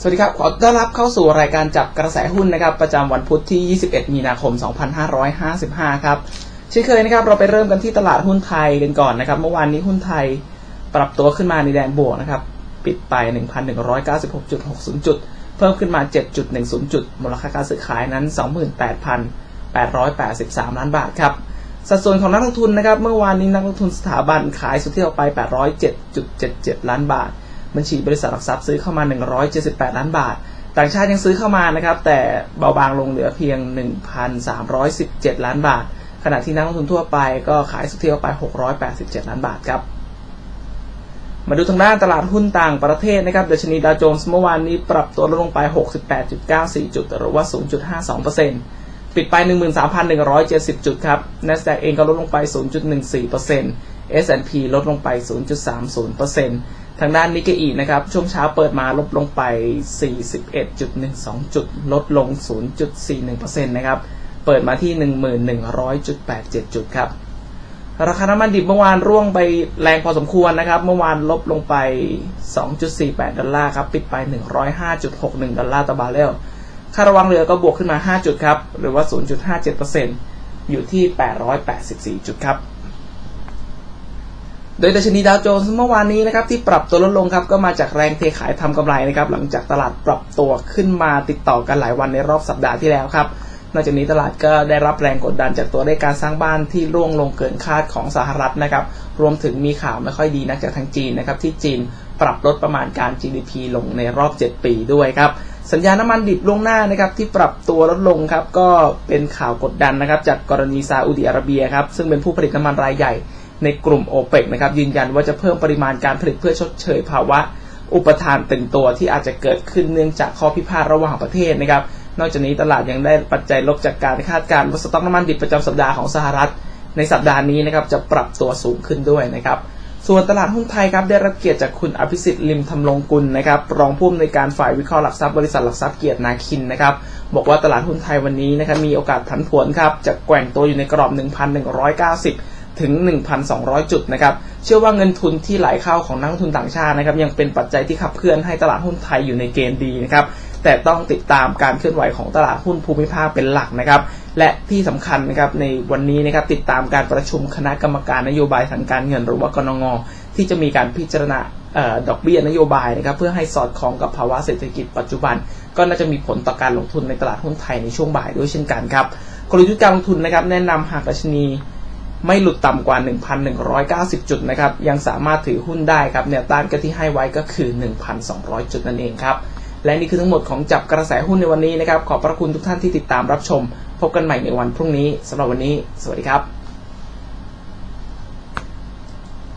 สวัสดีครับ ขอต้อนรับเข้าสู่รายการจับกระแสหุ้นนะครับ ประจำวันพุธที่ 21 มีนาคม 2555 ครับเช่นเคยนะครับ เราไปเริ่มกันที่ตลาดหุ้นไทยกันก่อนนะครับ เมื่อวานนี้หุ้นไทยปรับตัวขึ้นมาในแดนบวกนะครับ ปิดไป 1,196.60 จุด เพิ่มขึ้นมา 7.10 จุด มูลค่าการซื้อขายนั้น 28,883 ล้านบาทครับ สัดส่วนของนักลงทุนนะครับ เมื่อวานนี้นักลงทุนสถาบันขายสุทธิออกไป 807.77 ล้านบาท บัญชีบริษัทหลักทรัพย์ซื้อเข้ามา 178 ล้านบาท ต่างชาติยังซื้อเข้ามานะครับ แต่เบาบางลงเหลือเพียง 1,317 ล้านบาท ขณะที่นักลงทุนทั่วไปก็ขายสุทธิออกไป 687 ล้านบาทครับ มาดูทางด้านตลาดหุ้นต่างประเทศนะครับดัชนีดาวโจนส์เมื่อวานนี้ปรับตัวลดลงไป 68.94 จุดหรือว่า 0.52%ปิดไป 13,170 จุดครับ NASDAQ เองก็ลดลงไป 0.14% S&P ลดลงไป 0.30% ทางด้านนิกเกอีนะครับ ช่วงเช้าเปิดมาลดลงไป 41.12 จุด ลดลง 0.41%นะครับ เปิดมาที่ 1100.87 จุดครับ ราคาน้ำมันดิบเมื่อวานร่วงไปแรงพอสมควรนะครับ เมื่อวานลบลงไป 2.48 ดอลลาร์ครับ ปิดไป 105.61 ดอลลาร์ต่อบาร์เรล ค่าระวังเรือก็บวกขึ้นมา 5 จุดครับ หรือว่า 0.57%อยู่ที่ 884 จุดครับ โดยดัชนีดาวโจนส์เมื่อวานนี้นะครับที่ปรับตัวลดลงครับก็มาจากแรงเทขายทำกำไรนะครับหลังจากตลาดปรับตัวขึ้นมาติดต่อกันหลายวันในรอบสัปดาห์ที่แล้วครับนอกจากนี้ตลาดก็ได้รับแรงกดดันจากตัวเลขการสร้างบ้านที่ร่วงลงเกินคาดของสหรัฐนะครับรวมถึงมีข่าวไม่ค่อยดีนักจากทางจีนนะครับที่จีนปรับลดประมาณการ GDP ลงในรอบ 7 ปีด้วยครับสัญญาน้ำมันดิบล่วงหน้านะครับที่ปรับตัวลดลงครับก็เป็นข่าวกดดันนะครับจากกรณีซาอุดิอาระเบียครับซึ่งเป็นผู้ผลิตน้ำมันรายใหญ่ ในกลุ่ม o p e ปกนะครับยืนยันว่าจะเพิ่มปริมาณการผลิตเพื่อชดเชยภาวะอุปทานตึงตัวที่อาจจะเกิดขึ้นเนื่องจากข้อพิพาทระหว่างประเทศนะครับ นอกจากนี้ตลาดยังได้ปัจจัยลบจากการคาดการณ์ว่าสต็อกน้ำมันดิบประจำสัปดาห์ของสหรัฐ ในสัปดาห์นี้นะครับจะปรับตัวสูงขึ้นด้วยนะครับส่วนตลาดหุ้นไทยครับได้รับเกียรติจากคุณอภิสิทธิ์ลิมทำลงกุลนะครับรองผู้อำนวยการฝ่ายวิเคราะห์หลักทรัพย์บริษัทหลักทรัพย์เกียรตินาคินนะครับบอกว่าตลาดหุ้นไทยวันนี้นะครับมีโอกาสผันผวนครับจะแกว่งตัวอยู่ในกรอบ 1,190 ถึง 1,200 จุดนะครับ เชื่อว่าเงินทุนที่ไหลเข้าของนักทุนต่างชาตินะครับ ยังเป็นปัจจัยที่ขับเคลื่อนให้ตลาดหุ้นไทยอยู่ในเกณฑ์ดีนะครับ แต่ต้องติดตามการเคลื่อนไหวของตลาดหุ้นภูมิภาคเป็นหลักนะครับ และที่สำคัญนะครับในวันนี้นะครับติดตามการประชุมคณะกรรมการนโยบายทางการเงินหรือว่ากนงที่จะมีการพิจารณาดอกเบี้ยนโยบายนะครับเพื่อให้สอดคล้องกับภาวะเศรษฐกิจปัจจุบัน ก็น่าจะมีผลต่อการลงทุนในตลาดหุ้นไทยในช่วงบ่ายด้วยเช่นกันครับกลยุทธ์การลงทุนนะครับแนะนำหากดัชนี ไม่หลุดต่ำกว่า 1,190 จุดนะครับ ยังสามารถถือหุ้นได้ครับ แนวต้านก็ที่ให้ไว้ก็คือ 1,200 จุดนั่นเองครับ และนี่คือทั้งหมดของจับกระแสหุ้นในวันนี้นะครับ ขอบพระคุณทุกท่านที่ติดตามรับชม พบกันใหม่ในวันพรุ่งนี้สำหรับวันนี้ สวัสดีครับ